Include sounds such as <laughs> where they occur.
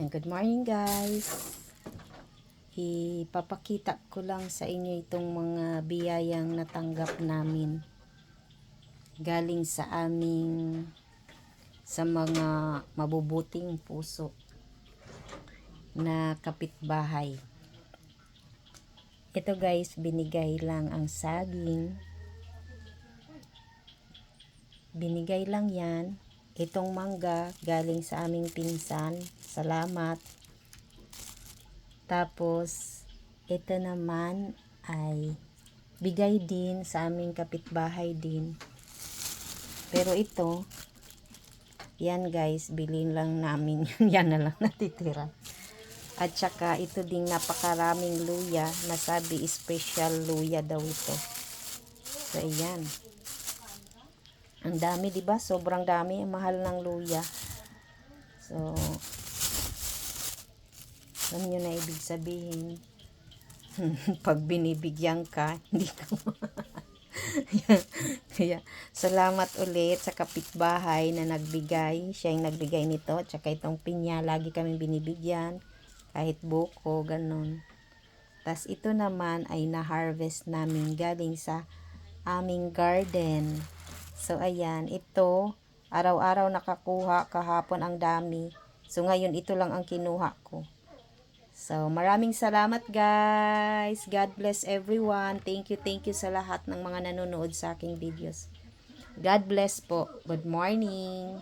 Yan, good morning guys. Ipapakita ko lang sa inyo itong mga biyayang natanggap namin. Galing sa aming sa mga mabubuting puso na kapitbahay. Ito guys, binigay lang ang saging. Binigay lang yan. Itong mangga galing sa aming pinsan. Salamat. Tapos, ito naman ay bigay din sa aming kapitbahay din. Pero ito, yan guys, bilhin lang namin. <laughs> yan na lang natitira. At saka ito ding napakaraming luya. Nasabi special luya daw ito. So, ayan. Ang dami, 'di ba? Sobrang dami, ang mahal ng luya. So, alam nyo na ibig sabihin. <laughs> Pag binibigyan ka, hindi ka <laughs> Kaya, salamat ulit sa kapitbahay na nagbigay. Siya yung nagbigay nito. At saka itong pinya, lagi kami binibigyan. Kahit buko, ganun. Tas ito naman ay na-harvest namin galing sa aming garden. So, ayan, ito, araw-araw nakakuha, kahapon ang dami. So, ngayon, ito lang ang kinuha ko. So, maraming salamat guys. God bless everyone. Thank you, thank you sa lahat ng mga nanonood sa aking videos. God bless po. Good morning.